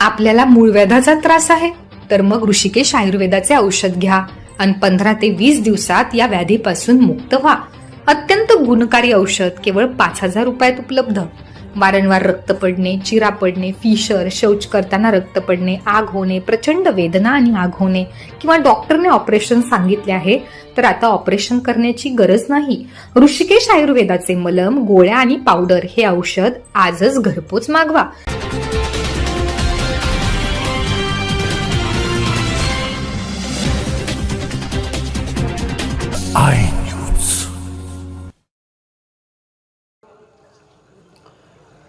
आपल्याला मूळव्याधाचा त्रास आहे. तर मग ऋषिकेश आयुर्वेदाचे औषध घ्या आणि पंधरा ते वीस दिवसात या व्याधीपासून मुक्त व्हा. अत्यंत गुणकारी औषध केवळ पाच हजार रुपयात उपलब्ध. वारंवार रक्त पडणे चिरा पडणे फिशर शौच करताना रक्त पडणे आग होणे प्रचंड वेदना आणि आग होणे किंवा डॉक्टरने ऑपरेशन सांगितले आहे तर आता ऑपरेशन करण्याची गरज नाही. ऋषिकेश आयुर्वेदाचे मलम गोळ्या आणि पावडर हे औषध आजच घरपोच मागवा. आय न्यूज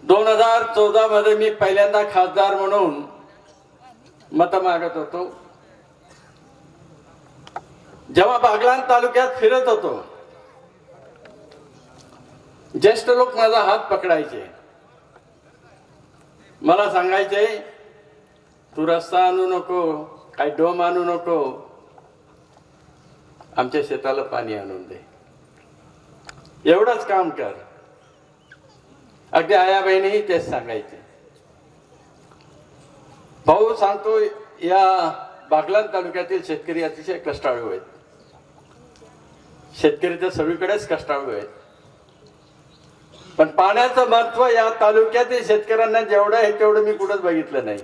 दोन हजार चौदा मध्ये मी पहिल्यांदा खासदार म्हणून मत मागत होतो. जेव्हा बागलाण तालुक्यात फिरत होतो ज्येष्ठ लोक माझा हात पकडायचे. मला सांगायचे तू रस्ता आणू नको काही डोम आणू नको आमच्या शेताला पाणी आणून दे. एवढंच काम कर. अगदी आया बहिणीही तेच सांगायचे. भाऊ सांगतो या बागलान तालुक्यातील शेतकरी अतिशय कष्टाळू आहेत. शेतकरी तर सगळीकडेच कष्टाळू आहेत. पण पाण्याचं महत्त्व या तालुक्यातील शेतकऱ्यांना जेवढं आहे तेवढं मी कुठंच बघितलं नाही.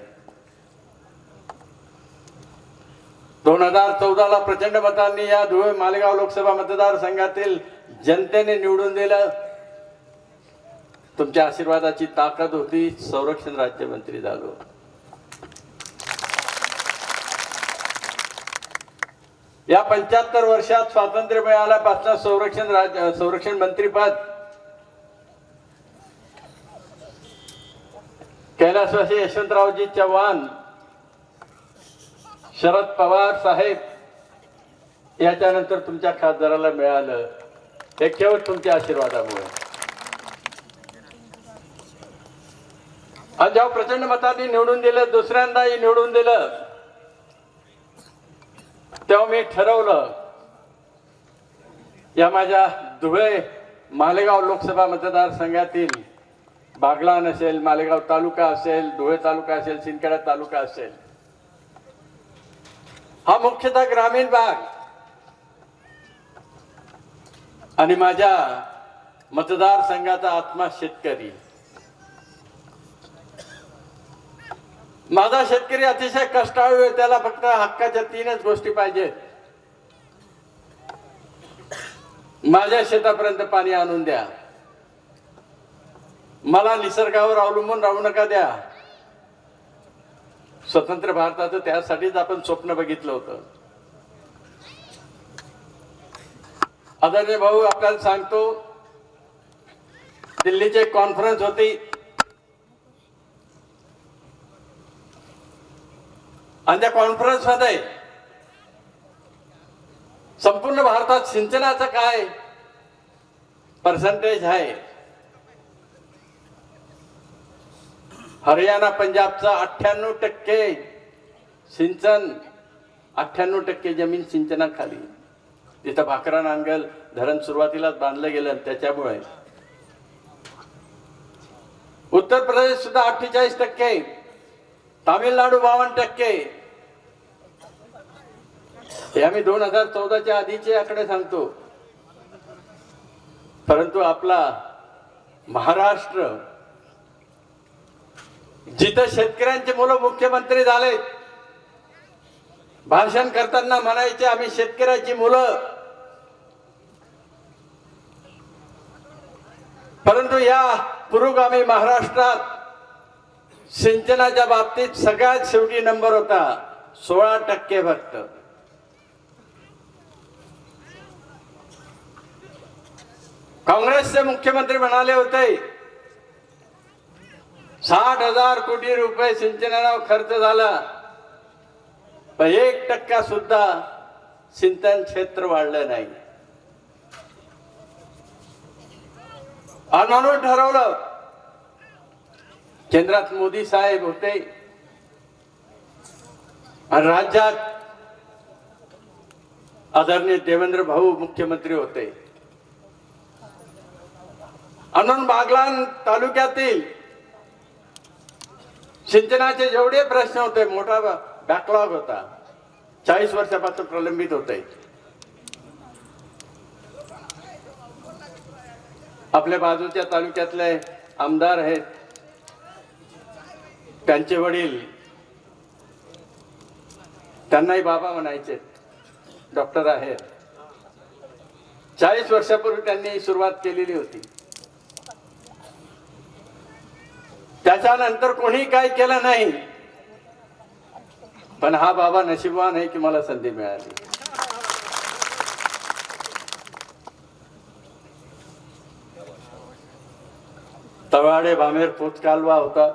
दोन हजार चौदाला प्रचंड मतांनी या धुळे मालेगाव लोकसभा मतदारसंघातील जनतेने निवडून दिलं. तुमच्या आशीर्वादाची ताकद होती. संरक्षण राज्यमंत्री झालो. या पंच्याहत्तर वर्षात स्वातंत्र्य मिळाल्यापासून संरक्षण राज्य संरक्षण मंत्रीपद कैलासवासी यशवंतरावजी चव्हाण शरद पवार साहेब याच्यानंतर तुमच्या खासदाराला मिळालं. हे केवळ तुमच्या आशीर्वादामुळे. आणि जेव्हा प्रचंड मतांनी निवडून दिलं दुसऱ्यांदाही निवडून दिलं तेव्हा मी ठरवलं या माझ्या धुळे मालेगाव लोकसभा मतदारसंघातील बागलाण असेल मालेगाव तालुका असेल धुळे तालुका असेल सिंदखेडा तालुका असेल हा मुख्यतः ग्रामीण भाग. आणि माझ्या मतदारसंघाचा आत्मा शेतकरी. माझा शेतकरी अतिशय कष्टाळू आहे त्याला फक्त हक्काच्या तीनच गोष्टी पाहिजेत. माझ्या शेतापर्यंत पाणी आणून द्या. मला निसर्गावर अवलंबून राहू नका द्या. स्वतंत्र भारताचं त्यासाठीच आपण स्वप्न बघितलं होतं. आदरणीय भाऊ आपल्याला सांगतो दिल्लीची एक कॉन्फरन्स होती. आणि त्या कॉन्फरन्समध्ये संपूर्ण भारतात सिंचनाचं काय पर्सेंटेज आहे? हरियाणा पंजाबचा अठ्ठ्याण्णव टक्के सिंचन अठ्ठ्याण्णव टक्के जमीन सिंचनाखाली. तिथं भाकरा नांगल धरण सुरुवातीलाच बांधलं गेलं त्याच्यामुळे. उत्तर प्रदेश सुद्धा अठ्ठेचाळीस टक्के. तामिळनाडू बावन्न टक्के. हे आम्ही दोन हजार चौदाच्या आधीचे आकडे सांगतो. परंतु आपला महाराष्ट्र जिथं शेतकऱ्यांचे मुलं मुख्यमंत्री झाले भाषण करताना म्हणायचे आम्ही शेतकऱ्याची मुलं. परंतु या पुरोगामी महाराष्ट्रात सिंचनाच्या बाबतीत सगळ्यात शेवटी नंबर होता सोळा टक्के फक्त काँग्रेसचे मुख्यमंत्री म्हणाले होते साठ हजार कोटी रुपये सिंचनाला खर्च झाला. पण एक टक्का सुद्धा सिंचन क्षेत्र वाढलं नाही. म्हणून ठरवलं. केंद्रात मोदी साहेब होते. आणि राज्यात आदरणीय देवेंद्र भाऊ मुख्यमंत्री होते. म्हणून बागलान तालुक्यातील सिंचनाचे जेवढे प्रश्न होते मोठा बॅकलॉग होता. चाळीस वर्षापासून प्रलंबित होते आपल्या बाजूच्या तालुक्यातले आमदार आहेत. त्यांचे वडील. त्यांनाही बाबा म्हणायचे डॉक्टर आहेत. चाळीस वर्षापूर्वी त्यांनी सुरुवात केलेली होती. त्याच्यानंतर कोणी काय केलं नाही. पण हा बाबा नशिबवान आहे की मला संधी मिळाली. तवाडे भामेर पोच कालवा होता.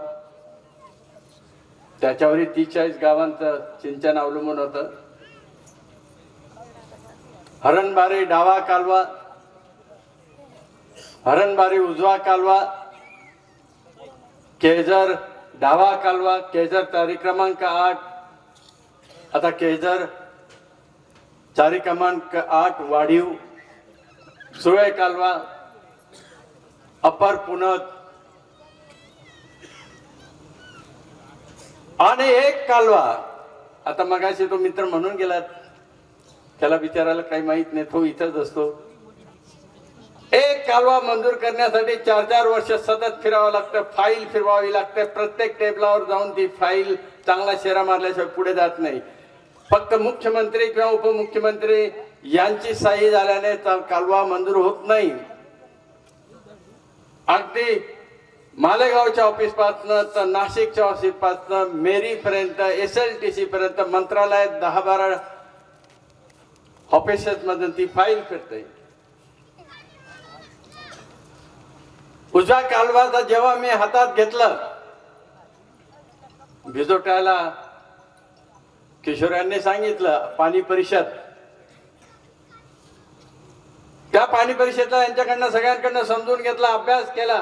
त्याच्यावरही तीस चाळीस गावांचं सिंचन अवलंबून होतं. हरणबारी डावा कालवा. हरणबारी उजवा कालवा. केजर डावा कालवा केजर तारी क्रमांक आठ. आता केजर चारी क्रमांक आठ वाढीव. सुळे कालवा अपर पुनत आणि एक कालवा. आता मगाशी तो मित्र म्हणून गेला त्याला विचारायला काही माहीत नाही तो इथंच असतो. एक कालवा मंजूर करण्यासाठी चार चार वर्ष सतत फिरावं लागतं. फाईल फिरवावी लागते. प्रत्येक टेबलावर जाऊन ती फाईल चांगला शेरा मारल्याशिवाय पुढे जात नाही. फक्त मुख्यमंत्री किंवा उपमुख्यमंत्री यांची साही झाल्याने कालवा मंजूर होत नाही. अगदी मालेगावच्या ऑफिस पासनं तर नाशिकच्या ऑफिस पासनं मेरी पर्यंत एस एल टी सी पर्यंत मंत्रालयात दहा बारा ऑफिसेस मधून ती फाईल फिरते. उजा कालवाचा जेव्हा मी हातात घेतलं भिजोटायला किशोर यांनी सांगितलं पाणी परिषद. त्या पाणी परिषदला यांच्याकडनं सगळ्यांकडनं समजून घेतला अभ्यास केला.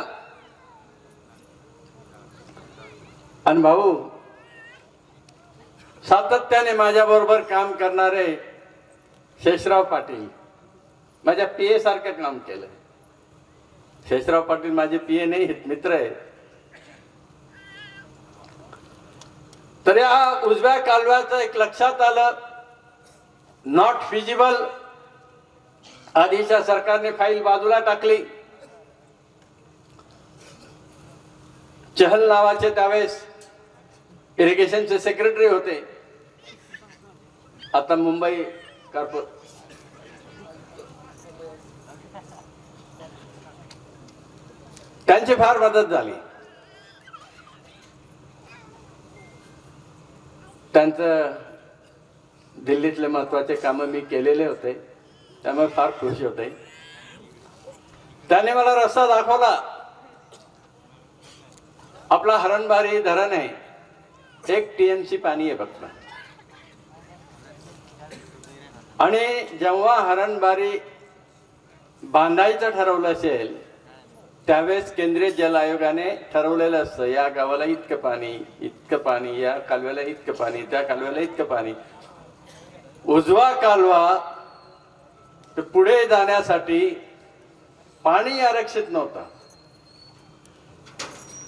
आणि भाऊ सातत्याने माझ्या बरोबर काम करणारे शेषराव पाटील माझ्या पीए सारखं काम केलं. शेषराव पाटील माझे पीए नाही आहेत मित्र आहेत तर या उजव्या कालव्याचं एक लक्षात आलं. नॉट फिजिबल आधीच्या सरकारने फाईल बाजूला टाकली. चहल नावाचे त्यावेळेस इरिगेशनचे सेक्रेटरी होते. आता मुंबई कार्पो त्यांची फार मदत झाली. त्यांचं दिल्लीतले महत्त्वाचे कामं मी केलेले होते त्यामुळे फार खुश होते. त्याने मला रस्ता दाखवला. आपला हरणबारी धरण आहे. एक टीएमसी पाणी आहे फक्त. आणि जेव्हा हरणबारी बांधायचं ठरवलं असेल त्यावेळेस केंद्रीय जल आयोगाने ठरवलेलं असतं या गावाला इतकं पाणी इतकं पाणी या कालव्याला इतकं पाणी त्या कालव्याला इतकं पाणी. उजवा कालवा पुढे जाण्यासाठी पाणी आरक्षित नव्हता.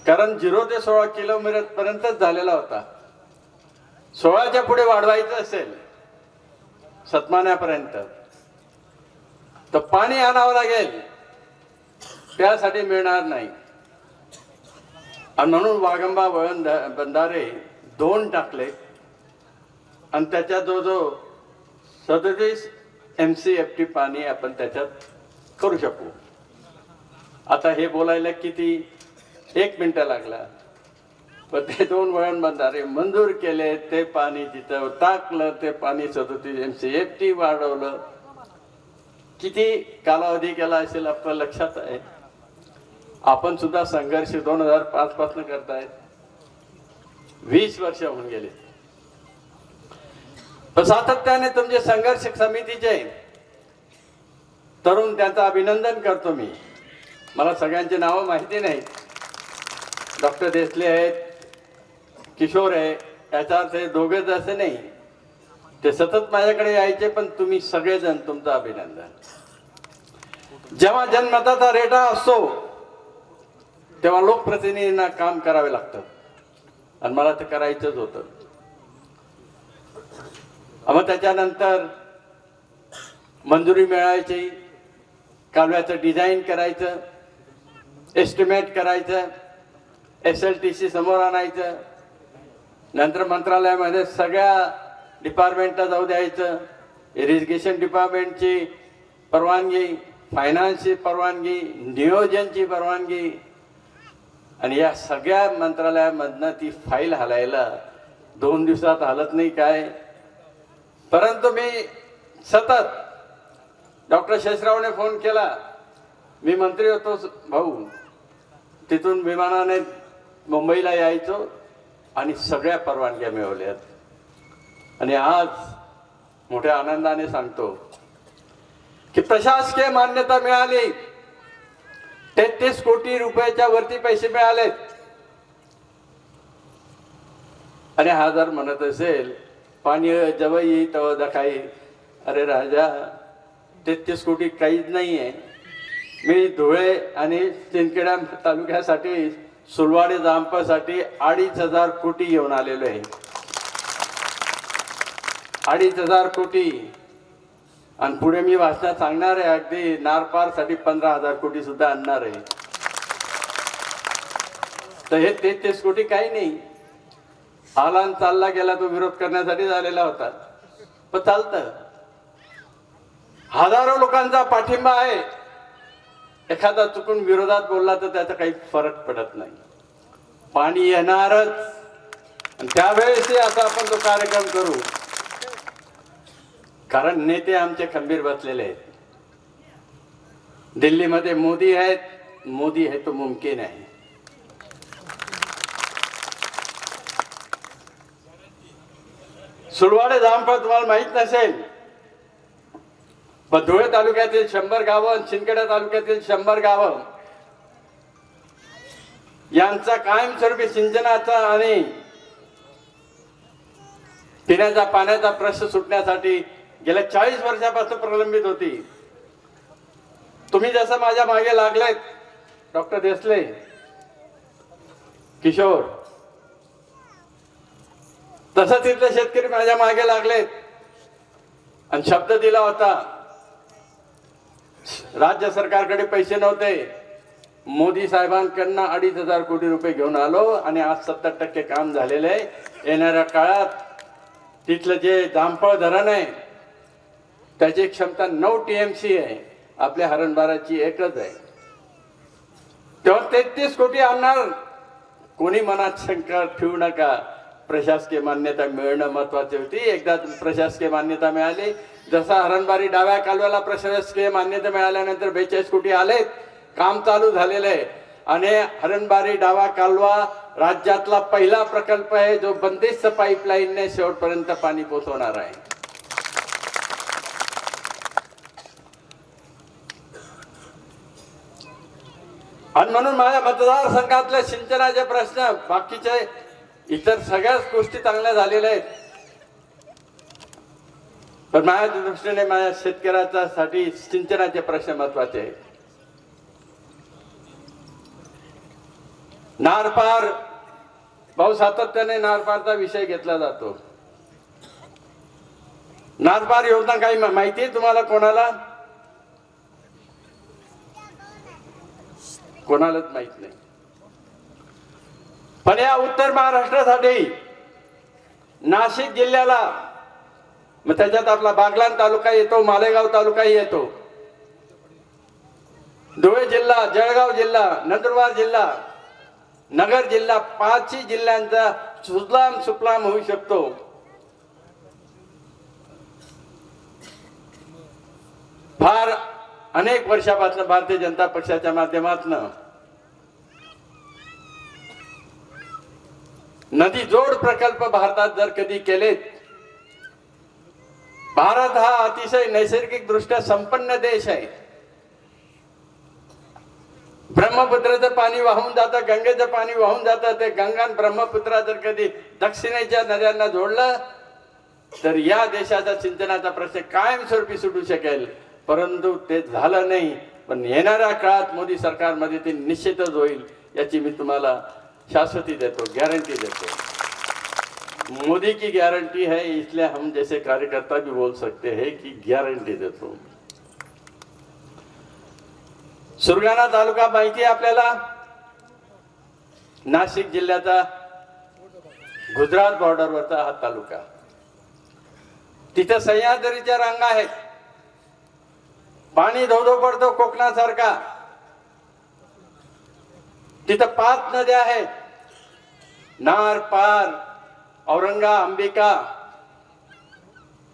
कारण झिरो ते सोळा किलोमीटर पर्यंतच झालेला होता. सोळाच्या पुढे वाढवायचं असेल सतमान्यापर्यंत तर पाणी आणावं लागेल. त्यासाठी मिळणार नाही. आणि म्हणून वाघंबा वळण बंधारे दोन टाकले. आणि त्याच्या जो जो सदतीस एम सी एफ टी पाणी आपण त्याच्यात करू शकू. आता हे बोलायला किती एक मिनटं लागला. पण ते दोन वळण बंधारे मंजूर केले ते पाणी तिथं टाकलं ते पाणी सदतीस एम सी एफ टी वाढवलं. किती कालावधी केला असेल आपल्या लक्षात आहे? आपण सुद्धा संघर्ष दोन हजार पाच पासन करतायत. वीस वर्ष होऊन गेले. पण सातत्याने तुमचे संघर्ष समितीचे तरुण त्यांचं अभिनंदन करतो मी. मला सगळ्यांची नावं माहिती नाहीत. डॉक्टर देसले आहेत किशोर आहे याचा अर्थ हे दोघेच असे नाही. ते सतत माझ्याकडे यायचे पण तुम्ही सगळेजण तुमचं अभिनंदन. जेव्हा जनमताचा रेटा असतो तेव्हा लोकप्रतिनिधींना काम करावे लागतं. आणि मला ते करायचंच होतं. मग त्याच्यानंतर मंजुरी मिळायची कालव्याचं डिझाईन करायचं एस्टिमेट करायचं एस एल टी सी समोर आणायचं नंतर मंत्रालयामध्ये सगळ्या डिपार्टमेंटला जाऊ द्यायचं इरिगेशन डिपार्टमेंटची परवानगी फायनान्सची परवानगी नियोजनची परवानगी आणि या सगळ्या मंत्रालयामधनं ती फाईल हलायला दोन दिवसात हलत नाही काय? परंतु मी सतत डॉक्टर शेषरावने फोन केला. मी मंत्री होतो भाऊ तिथून विमानाने मुंबईला यायचो आणि सगळ्या परवानग्या मिळवल्यात. आणि आज मोठ्या आनंदाने सांगतो की प्रशासकीय मान्यता मिळाली. तेहतीस कोटी रुपयाच्या वरती पैसे मिळालेत आणि हा जर म्हणत असेल पाणी जवळ येई तव दखाई अरे राजा तेहतीस कोटी काहीच नाही आहे मी धुळे आणि चिंदखेडा तालुक्यासाठी सुलवाडे जांपासाठी अडीच हजार कोटी घेऊन आलेलो आहे. अडीच हजार कोटी. आणि पुढे मी वाचण्यात सांगणार आहे अगदी नारपारसाठी पंधरा हजार कोटी सुद्धा आणणार आहे. तर हे तेहतीस कोटी काही नाही. आला चालला गेला तो विरोध करण्यासाठी झालेला होता. पण चालतं. हजारो लोकांचा पाठिंबा आहे. एखादा चुकून विरोधात बोलला तर त्याचा काही फरक पडत नाही. पाणी येणारच. आणि त्यावेळेस असा आपण तो कार्यक्रम करू. कारण नेते आमचे खंबीर बसलेले आहेत. दिल्लीमध्ये मोदी आहेत मोदी हे तो मुमकिन आहे. सुलवाडे जामफळ तुम्हाला माहीत नसेल पण धुळे तालुक्यातील शंभर गावं आणि शिंदखेडा तालुक्यातील शंभर गावं यांचा कायमस्वरूपी सिंचनाचा आणि पिण्याचा पाण्याचा प्रश्न सुटण्यासाठी गेल्या चाळीस वर्षापासून प्रलंबित होती. तुम्ही जसं माझ्या मागे लागलेत डॉक्टर देसले किशोर तसं तिथले शेतकरी माझ्या मागे लागलेत. आणि शब्द दिला होता राज्य सरकारकडे पैसे नव्हते. मोदी साहेबांकडनं अडीच हजार कोटी रुपये घेऊन आलो आणि आज सत्तर टक्के काम झालेलं आहे. येणाऱ्या काळात तिथलं जे जामफळ धरण आहे त्याची क्षमता नऊ टी एम सी आहे. आपल्या हरणबाराची एकच आहे. तेव्हा तेहतीस कोटी आणणार. कोणी मनात शंका ठेवू नका. प्रशासकीय मान्यता मिळणं महत्वाची होती. एकदा प्रशासकीय मान्यता मिळाली. जसा हरणबारी डाव्या कालव्याला प्रशासकीय मान्यता मिळाल्यानंतर बेचाळीस कोटी आलेत. काम चालू झालेलं आहे. आणि हरणबारी डावा कालवा राज्यातला पहिला प्रकल्प आहे जो बंदिस्त पाईपलाईनने शेवटपर्यंत पाणी पोचवणार आहे. आणि म्हणून माझ्या मतदारसंघातले सिंचनाचे प्रश्न बाकीचे इतर सगळ्याच गोष्टी चांगल्या झालेल्या आहेत. पण माझ्या दृष्टीने माझ्या शेतकऱ्याच्या साठी सिंचनाचे प्रश्न महत्त्वाचे आहेत. नारपार भाऊ सातत्याने नारपारचा विषय घेतला जातो. नारपार योजना काही माहिती आहे तुम्हाला कोणाला? कोणालाच माहीत नाही. पण या उत्तर महाराष्ट्रासाठी नाशिक जिल्ह्याला मग त्याच्यात आपला बागलाण तालुका येतो मालेगाव तालुकाही येतो. धुळे जिल्हा जळगाव जिल्हा नंदुरबार जिल्हा नगर जिल्हा पाचही जिल्ह्यांचा सुजलाम सुफलाम होऊ शकतो. फार अनेक वर्षापासून भारतीय जनता पक्षाच्या माध्यमातून नदी जोड प्रकल्प भारतात जर कधी केलेत भारत हा अतिशय नैसर्गिक दृष्ट्या संपन्न देश आहे. ब्रह्मपुत्राचं पाणी वाहून जातं गंगेचं पाणी वाहून जातं ते गंगा ब्रह्मपुत्रा जर कधी दक्षिणेच्या नद्यांना जोडलं तर या देशाचा सिंचनाचा प्रश्न कायमस्वरूपी सुटू शकेल. परंतु ते झालं नाही. पण येणाऱ्या काळात मोदी सरकारमध्ये ते निश्चितच होईल याची मी तुम्हाला शाश्वती देतो गारंटी देतो. मोदी की गारंटी है इसलिए हम जैसे कार्यकर्ता भी बोल सकते हैं कि गारंटी देतो. सुरगाणा तालुका माहिती आहे आपल्याला? नाशिक जिल्ह्याचा गुजरात बॉर्डरवरचा हा तालुका. तिथं सह्याद्रीच्या रांगा आहेत. पाणी धोधो पडतो कोकणासारखा. तिथं पाच नद्या आहेत नार पार औरंगा अंबिका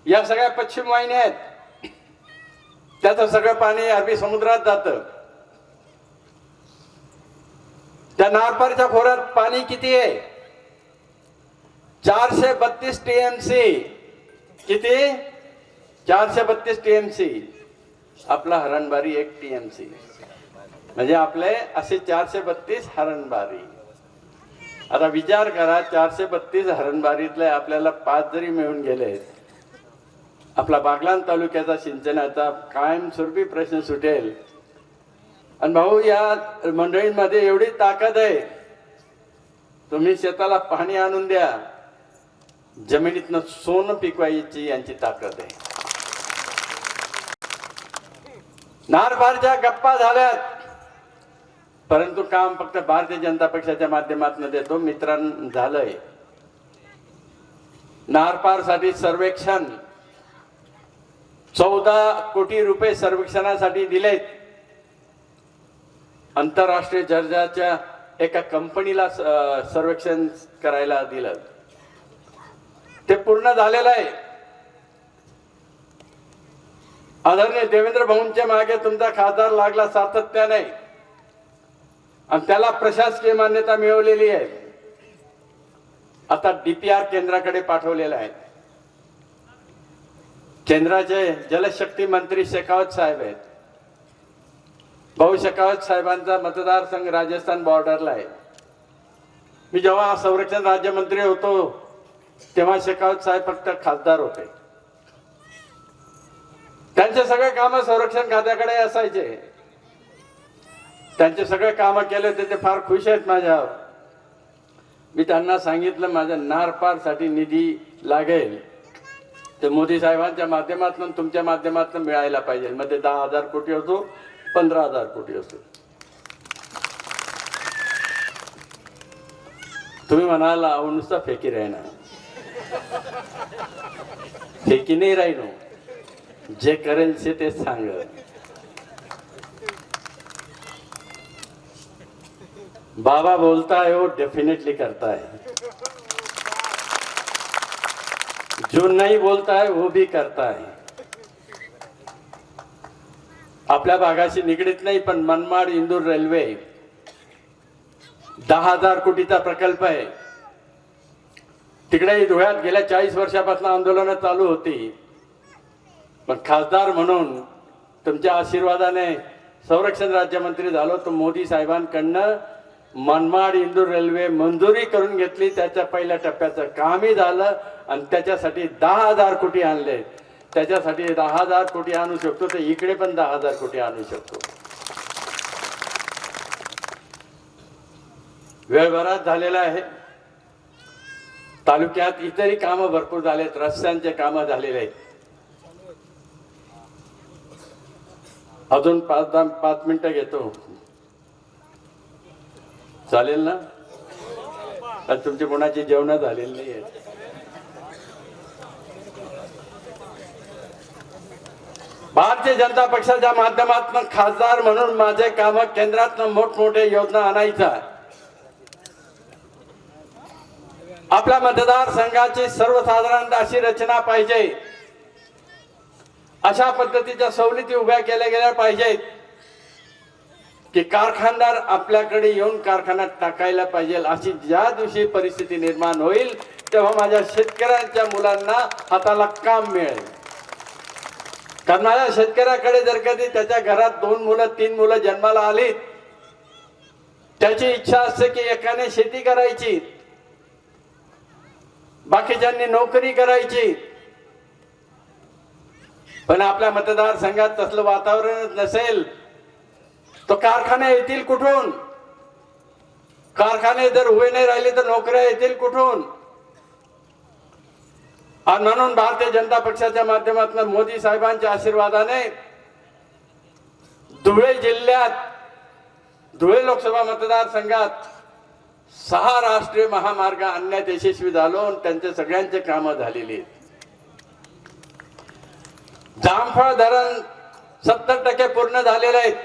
या सगळ्या पश्चिम वाहिन्या आहेत. त्याचं सगळं पाणी अरबी समुद्रात जातं. त्या नारपारच्या खोऱ्यात पाणी किती आहे? चारशे बत्तीस टीएमसी. किती? चारशे बत्तीस टीएमसी. आपला हरणबारी एक टीएमसी. म्हणजे आपले असे चारशे बत्तीस हरणबारी. आता विचार करा चारशे बत्तीस हरणबारीतले आपल्याला पाच जरी मिळून गेले आपला बागलान तालुक्याचा सिंचनाचा कायमस्वरूपी प्रश्न सुटेल. आणि भाऊ या मंडळींमध्ये एवढी ताकद आहे. तुम्ही शेताला पाणी आणून द्या. जमिनीतनं सोनं पिकवायची यांची ताकद आहे. नारभारच्या गप्पा झाल्यात. परंतु काम फक्त भारतीय जनता पक्षाच्या माध्यमातून देतो. मित्रांनो झालंय. नारपारसाठी सर्वेक्षण. चौदा कोटी रुपये सर्वेक्षणासाठी दिलेत. आंतरराष्ट्रीय दर्जाच्या एका कंपनीला सर्वेक्षण करायला दिलं. ते पूर्ण झालेलं आहे. आदरणीय देवेंद्र भाऊंच्या मागे तुमचा खासदार लागला सातत्याने. आणि त्याला प्रशासकीय मान्यता मिळवलेली आहे. आता डीपीआर केंद्राकडे पाठवलेलं आहे. केंद्राचे जलशक्ती मंत्री शेखावत साहेब आहेत. भाऊ शेखावत साहेबांचा मतदारसंघ राजस्थान बॉर्डरला आहे. मी जेव्हा संरक्षण राज्यमंत्री होतो तेव्हा शेखावत साहेब फक्त खासदार होते. त्यांचे सगळे काम संरक्षण खात्याकडे असायचे. त्यांचे सगळे कामं केले ते ते फार खुश आहेत माझ्यावर. मी त्यांना सांगितलं माझ्या नारपारसाठी निधी लागेल. ते मोदी साहेबांच्या माध्यमातून तुमच्या माध्यमातून मिळायला पाहिजे. मग ते दहा हजार कोटी असो पंधरा हजार कोटी असो. तुम्ही म्हणाला अहो नुसता फेकी राहिना. फेकी नाही राहिनो जे करेल ते सांग बाबा बोलता है वो डेफिनेटली करता है। जो नहीं बोलता है वो भी करता है। आपल्या भागाशी निगडीत नाही पण मनमाड इंदूर रेल्वे दहा हजार कोटीचा प्रकल्प आहे. तिकडे धुळ्यात गेल्या चाळीस वर्षापासून आंदोलनं चालू होती. पण खासदार म्हणून तुमच्या आशीर्वादाने संरक्षण राज्यमंत्री झालो तर मोदी साहेबांकडनं मनमाड इंदूर रेल्वे मंजुरी करून घेतली. त्याच्या पहिल्या टप्प्याचं कामही झालं आणि त्याच्यासाठी दहा हजार कोटी आणले. त्याच्यासाठी दहा हजार कोटी आणू शकतो तर इकडे पण दहा हजार कोटी आणू शकतो. वेळ बराच झालेला आहे. तालुक्यात इतरही कामं भरपूर झालेत रस्त्यांचे कामं झालेले आहेत. अजून पाच दहा पाच मिनिटं घेतो. चालेल ना? आज तुमची कोणाची जेवण झालेली नाही आहेत भारतीय जनता पक्षाच्या माध्यमातून खासदार म्हणून माझे काम केंद्रात मोठमोठे योजना आणायचा आपल्या मतदारसंघाची सर्वसाधारण अशी रचना पाहिजे. अशा पद्धतीच्या सवलती उभ्या केल्या गेल्या पाहिजेत. की कारखानदार आपल्याकडे येऊन कारखान्यात टाकायला पाहिजे अशी ज्या दिवशी परिस्थिती निर्माण होईल तेव्हा माझ्या शेतकऱ्यांच्या मुलांना हाताला काम मिळेल. कारण माझ्या शेतकऱ्याकडे जर कधी त्याच्या घरात दोन मुलं तीन मुलं जन्माला आली त्याची इच्छा असते की एकाने शेती करायची बाकीच्यांनी नोकरी करायची. पण आपल्या मतदारसंघात तसलं वातावरण नसेल तो कारखाने येतील कुठून? कारखाने जर उभे नाही राहिले तर नोकऱ्या येतील कुठून? आणि म्हणून भारतीय जनता पक्षाच्या माध्यमातून मोदी साहेबांच्या आशीर्वादाने धुळे जिल्ह्यात धुळे लोकसभा मतदारसंघात सहा राष्ट्रीय महामार्ग आणण्यात यशस्वी झालो आणि त्यांचे सगळ्यांचे कामं झालेली आहेत. जामफळ धरण सत्तर टक्के पूर्ण झालेले आहेत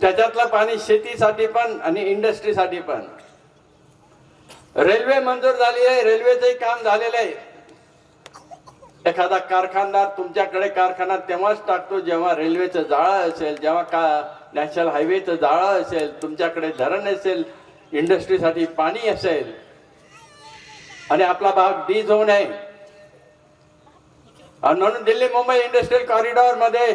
त्याच्यातलं पाणी शेतीसाठी पण आणि इंडस्ट्रीसाठी पण. रेल्वे मंजूर झाली आहे रेल्वेचंही काम झालेलं आहे. एखादा कारखानदार तुमच्याकडे कारखाना तेव्हाच टाकतो जेव्हा रेल्वेचं जाळं असेल जेव्हा का नॅशनल हायवेचं जाळं असेल तुमच्याकडे धरण असेल इंडस्ट्रीसाठी पाणी असेल. आणि आपला भाग डी झोन आहे आणि म्हणून दिल्ली मुंबई इंडस्ट्रियल कॉरिडॉरमध्ये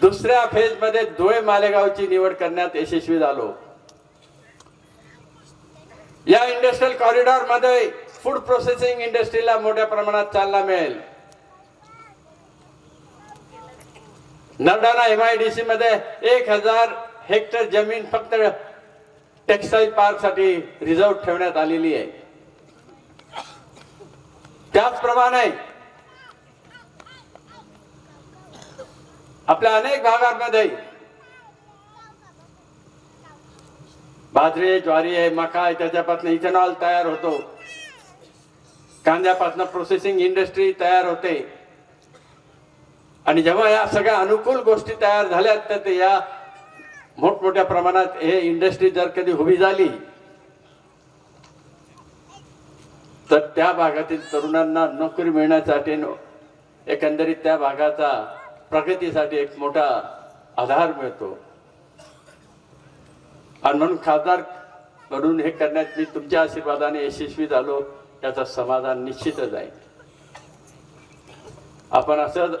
दुसऱ्या फेजमध्ये धुळे मालेगावची निवड करण्यात यशस्वी झालो. या इंडस्ट्रियल कॉरिडॉरमध्ये फूड प्रोसेसिंग इंडस्ट्रीला मोठ्या प्रमाणात चालना मिळेल. नरडाणा एमआयडीसी मध्ये एक हजार हेक्टर जमीन फक्त टेक्सटाईल पार्कसाठी रिझर्व ठेवण्यात आलेली आहे. त्याचप्रमाणे आपल्या अनेक भागांमध्ये. बाजरी ज्वारी आहे मका आहे त्याच्यापासून इथेनॉल तयार होतो. कांद्यापासून प्रोसेसिंग इंडस्ट्री तयार होते. आणि जेव्हा या सगळ्या अनुकूल गोष्टी तयार झाल्या तर ते या मोठमोठ्या प्रमाणात हे इंडस्ट्री जर कधी उभी झाली तर त्या भागातील तरुणांना नोकरी मिळण्यासाठी एकंदरीत त्या भागाचा प्रगतीसाठी एक मोठा आधार मिळतो. आणि म्हणून खासदार म्हणून हे करण्यात मी तुमच्या आशीर्वादाने यशस्वी झालो याचा समाधान निश्चितच आहे. आपण असं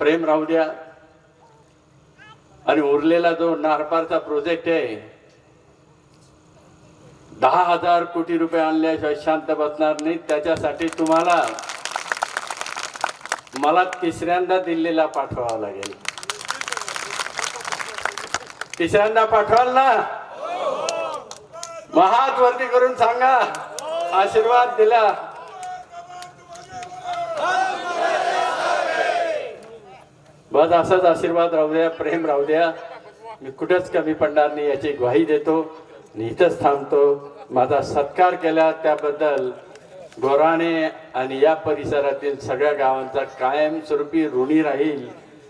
प्रेम राहू द्या. आणि उरलेला जो नारपारचा प्रोजेक्ट आहे दहा हजार कोटी रुपये आणल्याशिवाय शांत बसणार नाही त्याच्यासाठी तुम्हाला मला तिसऱ्यांदा दिल्लीला पाठवावं लागेल. तिसऱ्यांदा पाठवाल ना? महात वरती करून सांगा. आशीर्वाद दिला. बस असाच आशीर्वाद राहू द्या प्रेम राहू द्या. मी कुठेच कमी पडणार नाही याची ग्वाही देतो. आणि इथंच थांबतो. माझा सत्कार केला त्याबद्दल गोराणे आणि या परिसरातील सगळ्या गावांचा कायमस्वरूपी ऋणी राहील.